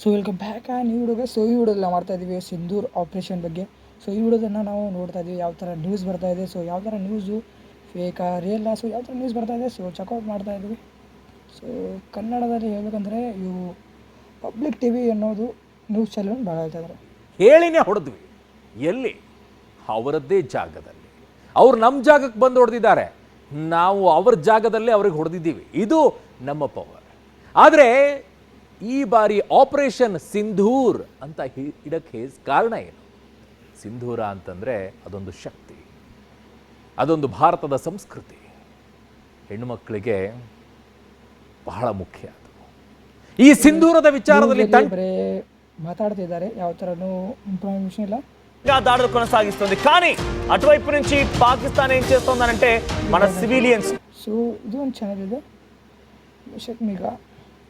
So welcome back ಆ ಈ ವಿಡಿಯೋಗೆ ಸೊ ಈ ವಿಡಿಯೋದಲ್ಲಿ ಮಾಡ್ತಾ ಇದ್ದೀವಿ ಸಿಂಧೂರ್ ಆಪ್ರೇಷನ್ ಬಗ್ಗೆ. ಸೊ ಈ ವಿಡಿಯೋದನ್ನು ನಾವು ನೋಡ್ತಾ ಇದ್ದೀವಿ ಯಾವ ಥರ ನ್ಯೂಸ್ ಬರ್ತಾ ಇದೆ. ಸೊ ಯಾವ ಥರ ನ್ಯೂಸು ಫೇಕಾ ರಿಯಲ್ಲ ಸೊ ಯಾವ ಥರ ನ್ಯೂಸ್ ಬರ್ತಾ ಇದೆ? ಸೊ ಚೆಕ್ಔಟ್ ಮಾಡ್ತಾ ಇದ್ದೀವಿ ಸೊ ಕನ್ನಡದಲ್ಲಿ ಹೇಳಬೇಕಂದ್ರೆ ಇವು ಪಬ್ಲಿಕ್ ಟಿ ವಿ ಅನ್ನೋದು ನ್ಯೂಸ್ ಚಾನಲ್ ಭಾಳ ಇದ್ದಾರೆ ಹೇಳಿನೇ ಹೊಡೆದ್ವಿ. ಎಲ್ಲಿ? ಅವರದ್ದೇ ಜಾಗದಲ್ಲಿ. ಅವ್ರು ನಮ್ಮ ಜಾಗಕ್ಕೆ ಬಂದು ಹೊಡೆದಿದ್ದಾರೆ. ನಾವು ಅವ್ರ ಜಾಗದಲ್ಲೇ ಅವ್ರಿಗೆ ಹೊಡೆದಿದ್ದೀವಿ. ಇದು ನಮ್ಮ ಪವರ್ ಆದರೆ ಈ ಬಾರಿ ಆಪರೇಷನ್ ಸಿಂಧೂರ್ ಅಂತ ಹಿ- ಇಡಕ್ಕೆ ಕಾರಣ ಏನು ಸಿಂಧೂರ ಅಂತಂದರೆ ಅದೊಂದು ಶಕ್ತಿ ಅದೊಂದು ಭಾರತದ ಸಂಸ್ಕೃತಿ ಹೆಣ್ಣುಮಕ್ಕಳಿಗೆ ಬಹಳ ಮುಖ್ಯ ಅದು ಈ ಸಿಂಧೂರದ ವಿಚಾರದಲ್ಲಿ ನ್ಯೂಸಲ್ಲಿ ತಂಡ ಬರೀ మాట్లాడుతున్నారు ಯಾವ ಥರನೂ ఇన్ఫర్మేషన్ ఇలా ఇంకా దాడులు కొనసాగిస్తుంది కానీ అటువైపు నుంచి పాకిస్తాన్ ఏం చేస్తోందనంటే మన సివిలియన్స్ ಸೊ ಇದು ಒಂದು ಚಾನಲ್ ಇದೆ ವಿಷಕ್ ಮೀಗ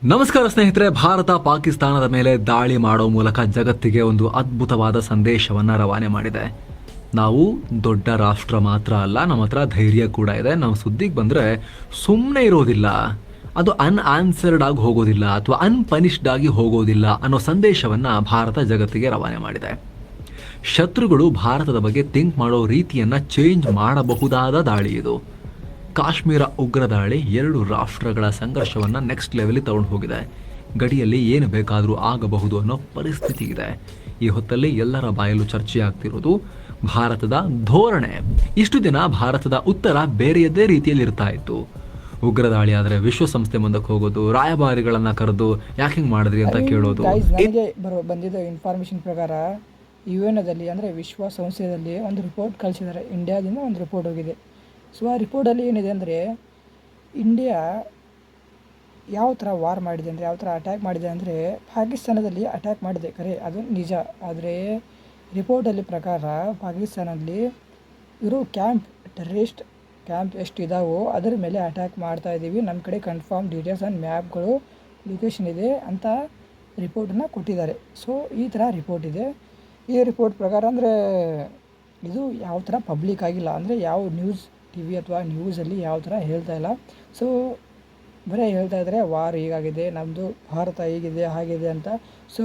ನಮಸ್ಕಾರ ಸ್ನೇಹಿತರೆ, ಭಾರತ ಪಾಕಿಸ್ತಾನದ ಮೇಲೆ ದಾಳಿ ಮಾಡೋ ಮೂಲಕ ಜಗತ್ತಿಗೆ ಒಂದು ಅದ್ಭುತವಾದ ಸಂದೇಶವನ್ನು ರವಾನೆ ಮಾಡಿದೆ. ನಾವು ದೊಡ್ಡ ರಾಷ್ಟ್ರ ಮಾತ್ರ ಅಲ್ಲ, ನಮ್ಮ ಹತ್ರ ಧೈರ್ಯ ಕೂಡ ಇದೆ. ನಾವು ಸುದ್ದಿಗೆ ಬಂದರೆ ಸುಮ್ಮನೆ ಇರೋದಿಲ್ಲ. ಅದು ಆನ್ಸರ್ಡ್ ಆಗಿ ಹೋಗೋದಿಲ್ಲ ಅಥವಾ ಅನ್ಪನಿಷ್ಡ್ ಆಗಿ ಹೋಗೋದಿಲ್ಲ ಅನ್ನೋ ಸಂದೇಶವನ್ನು ಭಾರತ ಜಗತ್ತಿಗೆ ರವಾನೆ ಮಾಡಿದೆ. ಶತ್ರುಗಳು ಭಾರತದ ಬಗ್ಗೆ ಥಿಂಕ್ ಮಾಡೋ ರೀತಿಯನ್ನು ಚೇಂಜ್ ಮಾಡಬಹುದಾದ ದಾಳಿ ಇದು. ಕಾಶ್ಮೀರ ಉಗ್ರ ದಾಳಿ ಎರಡು ರಾಷ್ಟ್ರಗಳ ಸಂಘರ್ಷವನ್ನ ನೆಕ್ಸ್ಟ್ ಲೆವೆಲ್ ತಗೊಂಡು ಹೋಗಿದೆ. ಗಡಿಯಲ್ಲಿ ಏನು ಬೇಕಾದರೂ ಆಗಬಹುದು ಅನ್ನೋ ಪರಿಸ್ಥಿತಿ ಇದೆ. ಈ ಹೊತ್ತಲ್ಲಿ ಎಲ್ಲರ ಬಾಯಲ್ಲೂ ಚರ್ಚೆ ಆಗ್ತಿರೋದು ಭಾರತದ ಧೋರಣೆ. ಇಷ್ಟು ದಿನ ಭಾರತದ ಉತ್ತರ ಬೇರೆಯದೇ ರೀತಿಯಲ್ಲಿ ಇರ್ತಾ ಇತ್ತು. ಉಗ್ರ ದಾಳಿ ಆದರೆ ವಿಶ್ವಸಂಸ್ಥೆ ಮುಂದಕ್ಕೆ ಹೋಗೋದು ರಾಯಭಾರಿಗಳನ್ನ ಕರೆದು ಯಾಕೆ ಹಿಂಗೆ ಮಾಡಿದ್ರಿ ಅಂತ ಕೇಳೋದು. ಗೈಸ್ ನನಗೆ ಬರೋ ಬಂದಿದ್ದ ಇನ್ಫಾರ್ಮೇಷನ್ ಪ್ರಕಾರ ಯು ಎನ್ ಅಂದರೆ ವಿಶ್ವಸಂಸ್ಥೆಯಲ್ಲಿ ಒಂದು ರಿಪೋರ್ಟ್ ಕಳಿಸಿದ್ದಾರೆ. ಇಂಡಿಯಾದಿಂದ ಒಂದು ರಿಪೋರ್ಟ್ ಹೋಗಿದೆ. ಸೊ ಆ ರಿಪೋರ್ಟಲ್ಲಿ ಏನಿದೆ ಅಂದರೆ ಇಂಡಿಯಾ ಯಾವ ಥರ ವಾರ್ ಮಾಡಿದೆ ಅಂದರೆ, ಯಾವ ಥರ ಅಟ್ಯಾಕ್ ಮಾಡಿದೆ ಅಂದರೆ, ಪಾಕಿಸ್ತಾನದಲ್ಲಿ ಅಟ್ಯಾಕ್ ಮಾಡಿದೆ. ಖರೆ, ಅದು ನಿಜ. ಆದರೆ ರಿಪೋರ್ಟಲ್ಲಿ ಪ್ರಕಾರ ಪಾಕಿಸ್ತಾನದಲ್ಲಿ ಇರೋ ಕ್ಯಾಂಪ್ ಟೆರರಿಸ್ಟ್ ಕ್ಯಾಂಪ್ ಎಷ್ಟು ಇದಾವೋ, ಅದರ ಮೇಲೆ ಅಟ್ಯಾಕ್ ಮಾಡ್ತಾ ಇದ್ದೀವಿ ನಮ್ಮ ಕಡೆ ಕನ್ಫರ್ಮ್ ಡೀಟೇಲ್ಸ್ ಆ್ಯಂಡ್ ಮ್ಯಾಪ್ಗಳು ಲೊಕೇಶನ್ ಇದೆ ಅಂತ ರಿಪೋರ್ಟನ್ನು ಕೊಟ್ಟಿದ್ದಾರೆ. ಸೊ ಈ ಥರ ರಿಪೋರ್ಟ್ ಇದೆ. ಈ ರಿಪೋರ್ಟ್ ಪ್ರಕಾರ ಅಂದರೆ, ಇದು ಯಾವ ಥರ ಪಬ್ಲಿಕ್ ಆಗಿಲ್ಲ. ಅಂದರೆ, ಯಾವ ನ್ಯೂಸ್ ಟಿ ವಿ ಅಥವಾ ನ್ಯೂಸಲ್ಲಿ ಯಾವ ಥರ ಹೇಳ್ತಾ ಇಲ್ಲ. ಸೊ ಬರೀ ಹೇಳ್ತಾ ಇದ್ದಾರೆ ವಾರ್ ಹೀಗಾಗಿದೆ ನಮ್ಮದು ಭಾರತ ಹೀಗಿದೆ ಹಾಗಿದೆ ಅಂತ. ಸೊ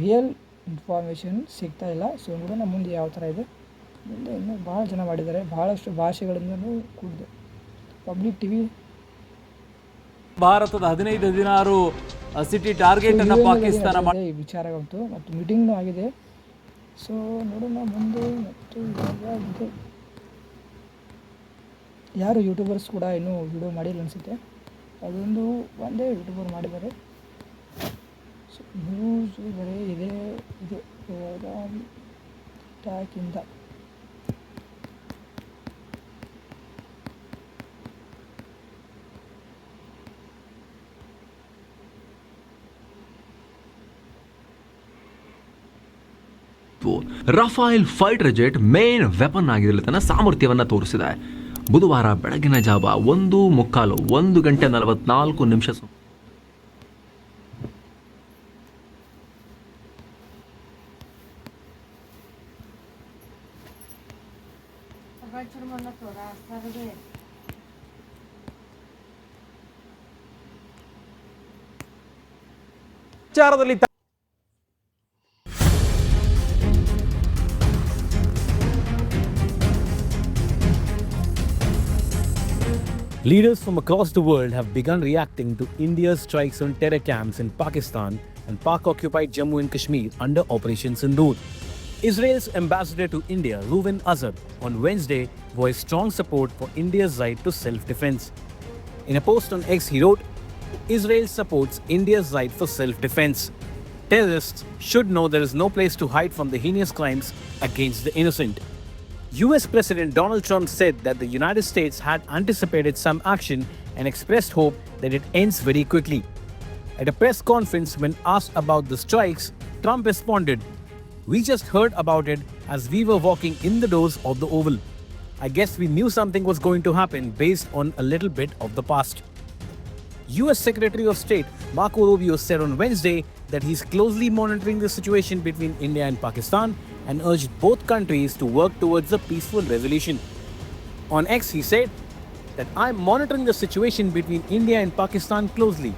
ರಿಯಲ್ ಇನ್ಫಾರ್ಮೇಷನ್ ಸಿಗ್ತಾ ಇಲ್ಲ. ಸೊ ನೋಡೋಣ ಮುಂದೆ ಯಾವ ಥರ ಇದೆ. ಮುಂದೆ ಇನ್ನೂ ಭಾಳ ಜನ ಮಾಡಿದ್ದಾರೆ. ಭಾಳಷ್ಟು ಭಾಷೆಗಳಿಂದಲೂ ಕೂಡಿದೆ. ಪಬ್ಲಿಕ್ ಟಿ ವಿ ಭಾರತದ ಹದಿನೈದು ಹದಿನಾರು ಸಿಟಿ ಟಾರ್ಗೆಟ್ ಅನ್ನು ಪಾಕಿಸ್ತಾನ ಮಾಡಿ ಈ ವಿಚಾರ ಬಂತು ಮತ್ತು ಮೀಟಿಂಗ್ನೂ ಆಗಿದೆ. ಸೊ ನೋಡೋಣ ಮುಂದೆ ಮತ್ತು ಇದೆ. ಯಾರು ಯೂಟ್ಯೂಬರ್ಸ್ ಕೂಡ ಇನ್ನೂ ವಿಡಿಯೋ ಮಾಡಿಲ್ಲ ಅನಿಸುತ್ತೆ. ಅದೊಂದು ಒಂದೇ ಯೂಟ್ಯೂಬರ್ ಮಾಡಿದ್ದಾರೆ. ಸೊ ನ್ಯೂಸ್ ಬರೀ ಇದೆ. ಇದು ಟ್ಯಾಕಿಂದ Rafale fighter jet main weapon ಆಗಿರಲಿ ತನ್ನ ಸಾಮರ್ಥ್ಯವನ್ನು ತೋರಿಸಿದೆ. ಬುಧವಾರ ಬೆಳಗಿನ ಜಾವ ಒಂದು ಮುಕ್ಕಾಲು ಒಂದು ಗಂಟೆ ನಲವತ್ನಾಲ್ಕು ನಿಮಿಷ ಸು- ವಿಚಾರದಲ್ಲಿ Leaders from across the world have begun reacting to India's strikes on terror camps in Pakistan and Pak occupied Jammu and Kashmir under Operation Sindoor. Israel's ambassador to India, Reuven Azad, on Wednesday voiced strong support for India's right to self defense. In a post on X, he wrote Israel supports India's right for self defense. Terrorists should know there is no place to hide from the heinous crimes against the innocent. US President Donald Trump said that the United States had anticipated some action and expressed hope that it ends very quickly. At a press conference, when asked about the strikes, Trump responded, We just heard about it as we were walking in the doors of the Oval. I guess we knew something was going to happen based on a little bit of the past. US Secretary of State Marco Rubio said on Wednesday that he's closely monitoring the situation between India and Pakistan and urged both countries to work towards a peaceful resolution. On X, he said that I'm monitoring the situation between India and Pakistan closely.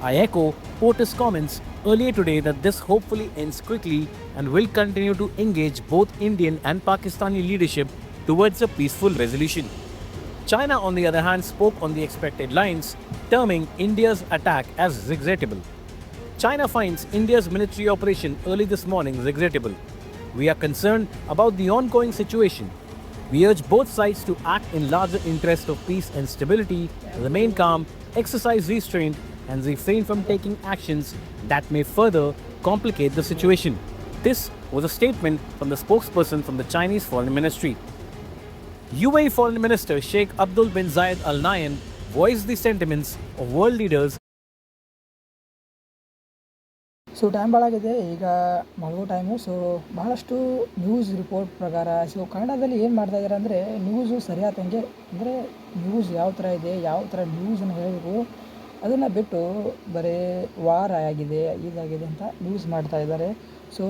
I echo Porter's comments earlier today that this hopefully ends quickly and will continue to engage both Indian and Pakistani leadership towards a peaceful resolution. China, on the other hand, spoke on the expected lines, terming India's attack as regrettable. China finds India's military operation early this morning regrettable. We are concerned about the ongoing situation. We urge both sides to act in larger interest of peace and stability, remain calm, exercise restraint, and refrain from taking actions that may further complicate the situation. This was a statement from the spokesperson from the Chinese Foreign Ministry. UAE Foreign Minister Sheikh Abdul bin Zayed Al Nahyan voiced the sentiments of world leaders so time ಭಾಳ ಆಗಿದೆ. ಈಗ ಮಲಗೋ time so ಭಾಳಷ್ಟು news report ಪ್ರಕಾರ so ಕನ್ನಡದಲ್ಲಿ ಏನು ಮಾಡ್ತಾ ಇದ್ದಾರೆ ಅಂದರೆ ನ್ಯೂಸು ಸರಿಯಾದಂಗೆ ಅಂದರೆ ನ್ಯೂಸ್ ಯಾವ ಥರ ಇದೆ, ಯಾವ ಥರ ನ್ಯೂಸನ್ನು ಹೇಳಬೇಕು, ಅದನ್ನು ಬಿಟ್ಟು ಬರೀ ವಾರ ಆಗಿದೆ, ಇದಾಗಿದೆ ಅಂತ ನ್ಯೂಸ್ ಮಾಡ್ತಾ ಇದ್ದಾರೆ ಸೊ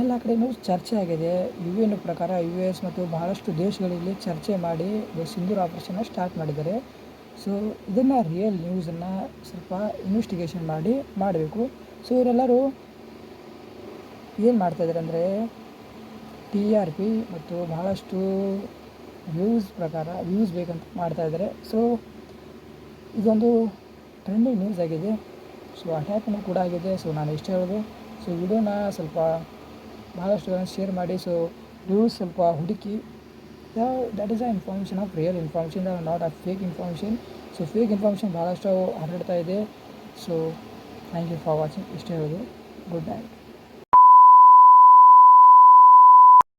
ಎಲ್ಲ ಕಡೆಯೂ ಚರ್ಚೆ ಆಗಿದೆ. ಯು ಎನ್ ಪ್ರಕಾರ ಯು ಎಸ್ ಮತ್ತು ಬಹಳಷ್ಟು ದೇಶಗಳಲ್ಲಿ ಚರ್ಚೆ ಮಾಡಿ ಸಿಂಧೂರ್ ಆಪರೇಷನ್ನ ಸ್ಟಾರ್ಟ್ ಮಾಡಿದ್ದಾರೆ. ಸೊ ಇದನ್ನು ರಿಯಲ್ ನ್ಯೂಸನ್ನು ಸ್ವಲ್ಪ ಇನ್ವೆಸ್ಟಿಗೇಷನ್ ಮಾಡಿ, ಮಾಡಬೇಕು. ಸೊ ಇವರೆಲ್ಲರೂ ಏನು ಮಾಡ್ತಾಯಿದ್ದಾರೆ ಅಂದರೆ ಟಿ ಆರ್ ಪಿ ಮತ್ತು ಬಹಳಷ್ಟು ವ್ಯೂಸ್ ಪ್ರಕಾರ ವ್ಯೂಸ್ ಬೇಕಂತ ಮಾಡ್ತಾಯಿದ್ದಾರೆ ಸೊ ಇದೊಂದು ಟ್ರೆಂಡಿಂಗ್ ನ್ಯೂಸ್ ಆಗಿದೆ. ಸೊ ಅಟ್ಯಾಕ್ನು ಕೂಡ ಆಗಿದೆ. ಸೊ ನಾನು ಇಷ್ಟು ಹೇಳೋದು. ಸೊ ವಿಡಿಯೋನ ಸ್ವಲ್ಪ ಭಾಳಷ್ಟು ಜನ ಶೇರ್ ಮಾಡಿ. ಸೊ ವ್ಯೂಸ್ ಸ್ವಲ್ಪ ಹುಡುಕಿ. That is a information of real information not a fake information so fake information ಭಾಳಷ್ಟು ಹರಡ್ತಾ ಇದೆ. So thank you for watching. Stay with you good night